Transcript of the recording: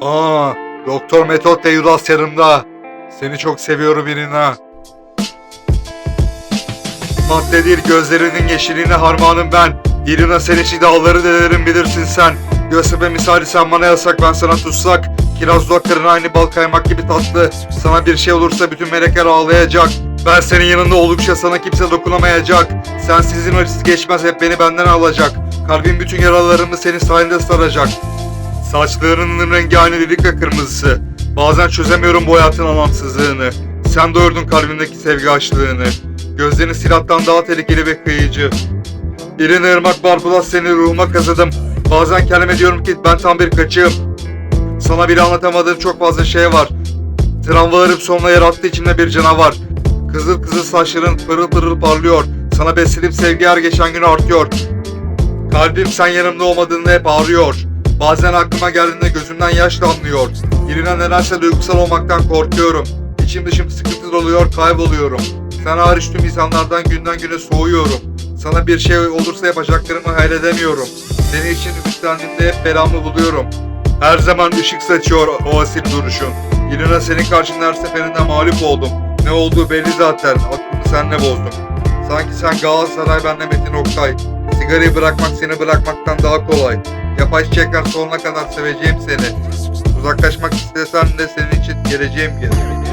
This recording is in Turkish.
Aa, Doktor Metot de Yudas yanımda. Seni çok seviyorum Irina. Madde değil gözlerinin yeşiline harmanım ben. Irina sen içi dağları delerim bilirsin sen. Göğsüme misali sen bana yasak ben sana tutsak. Kiraz dudakların aynı bal kaymak gibi tatlı. Sana bir şey olursa bütün melekler ağlayacak. Ben senin yanında oldukça sana kimse dokunamayacak. Sensizin acısı geçmez hep beni benden alacak. Kalbin bütün yaralarımı senin sayende saracak. Saçlarının rengi aynı delik ve kırmızısı. Bazen çözemiyorum bu hayatın anlamsızlığını. Sen doyurdun kalbimdeki sevgi açlığını. Gözlerin silahtan daha tehlikeli ve kıyıcı. İrin ırmak barbulas seni ruhuma kazıdım. Bazen kendime diyorum ki ben tam bir kaçığım. Sana bile anlatamadığım çok fazla şey var. Travmalarım sonuna yarattı içimde bir canavar. Kızıl kızıl saçların pırıl pırıl parlıyor. Sana beslediğim sevgi her geçen gün artıyor. Kalbim sen yanımda olmadığında hep ağrıyor. Bazen aklıma geldiğinde gözümden yaş damlıyor. Irina nedense duygusal olmaktan korkuyorum. İçim dışım sıkıntı doluyor, kayboluyorum. Sen hariç tüm insanlardan günden güne soğuyorum. Sana bir şey olursa yapacaklarımı hayal edemiyorum. Senin için ümitlendiğimde hep belamı buluyorum. Her zaman ışık saçıyor o asil duruşun. Irina senin karşında her seferinde mağlup oldum. Ne olduğu belli zaten. Aklımı senle bozdum. Sanki sen Galatasaray ben de Metin Oktay. Sigarayı bırakmak seni bırakmaktan daha kolay. Yapay çiçekler sonuna kadar seveceğim seni. Uzaklaşmak istesen de senin için geleceğim geri.